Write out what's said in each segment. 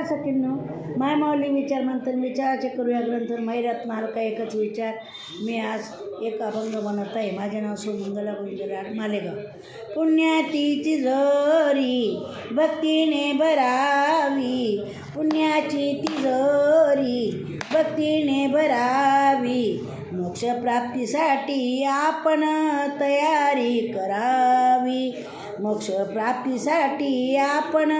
विचार सखींनो माय माऊली विचार मंथन विचाराचे करूया ग्रंथ मैरत्न का एकच विचार. मी आज एक अभंग बनत आहे. माझे नाव सुमंगला गोविंदराड मालेगाव. पुण्याची तिजोरी भक्तीने भरावी. पुण्याची तिजोरी भक्तीने भरावी. मोक्षप्राप्तीसाठी आपण तयारी करावी. मोक्षप्राप्तीसाठी आपण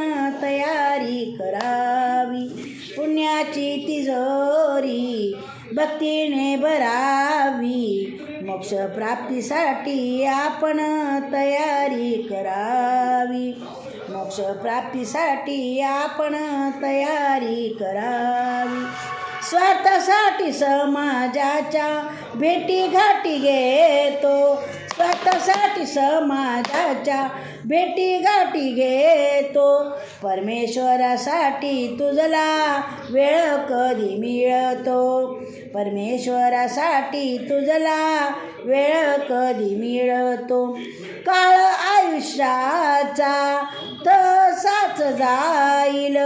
तयारी करावी. पुण्याची तिजोरी भक्तीने भरावी. मोक्षप्राप्तीसाठी आपण तयारी करावी. मोक्षप्राप्तीसाठी आपण तयारी करावी. स्वार्थासाठी समाजाच्या भेटी घाटी घेतो. स्वार्थासाठी समाजाच्या भेटी गाठी घेतो. परमेश्वरासाठी तुझला वेळ कधी मिळतो? परमेश्वरासाठी तुझला वेळ कधी मिळतो? काळ आयुष्याचा तसाच जाईल.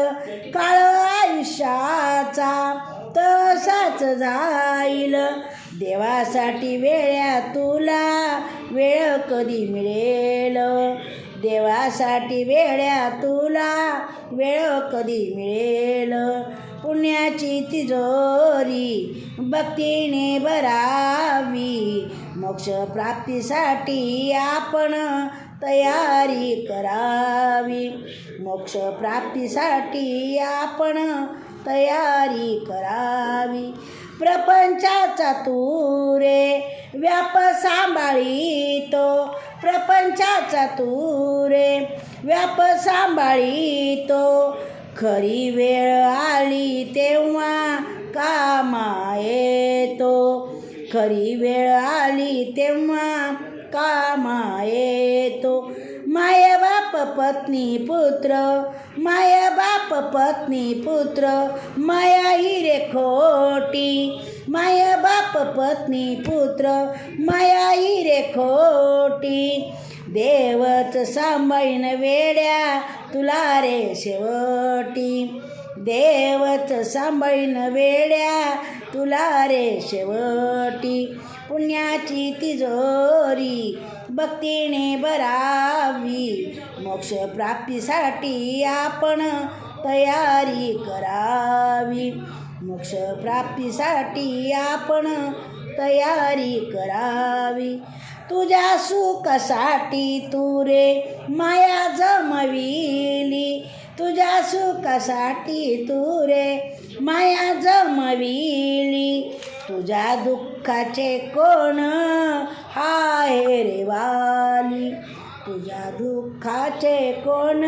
काळ आयुष्याचा तसाच जाईल. देवासाठी वेळ्या तुला वेळ कधी मिळेल? देवासाठी वेळ्या तुला वेळ कधी मिळेल? पुण्याची तिजोरी भक्तीने भरावी. मोक्षप्राप्तीसाठी आपण तयारी करावी. मोक्षप्राप्तीसाठी आपण तयारी करावी. प्रपंचाचा तू रे व्याप सांभाळीतो. प्रपंचाचा तू रे व्याप सांभाळीतो. खरी वेळ आली तेव्हा कामा येतो. खरी वेळ आली तेव्हा कामा येतो. माय पत्नी पुत्र माया बाप पत्नी पुत्र माया हिरे खोटी. माया बाप पत्नी पुत्र माया हिरे खोटी. देवच सांभाळीन वेड्या तुला रे शेवटी. देवच सांभाळीन वेड्या तुला रे शेवटी पुण्याची तिजोरी भक्तीने भरावी मोक्षप्राप्तीसाठी आपण तयारी करावी. मोक्षप्राप्तीसाठी आपण तयारी करावी. तुझ्या सुखासाठी तू रे माया जमविली. तुझ्या सुखासाठी तू रे माया जमविली. तुझ्या दुःखाचे कोण हाय रे वाली? तुझ्या दुःखाचे कोण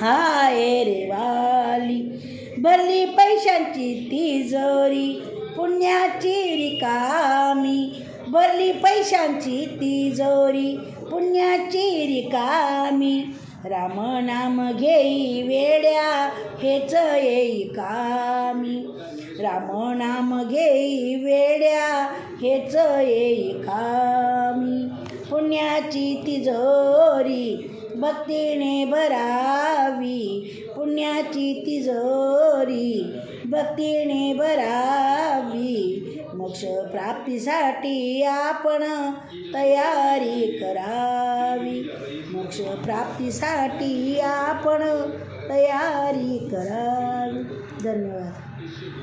हाय रे वाली? भरली पैशांची तिजोरी पुण्याची रिकामी. भरली पैशांची तिजोरी पुण्याची रिकामी. राम नाम घेई वेड्या हेच येई कामी. राम नाम घेई वेड्या हेच येई कामी. पुण्याची तिजोरी भक्तीने भरावी. पुण्याची तिजोरी भक्तीने भरावी. मोक्षप्राप्तीसाठी आपण तयारी करावी. मोक्षप्राप्तीसाठी आपण तयारी करावी धन्यवाद.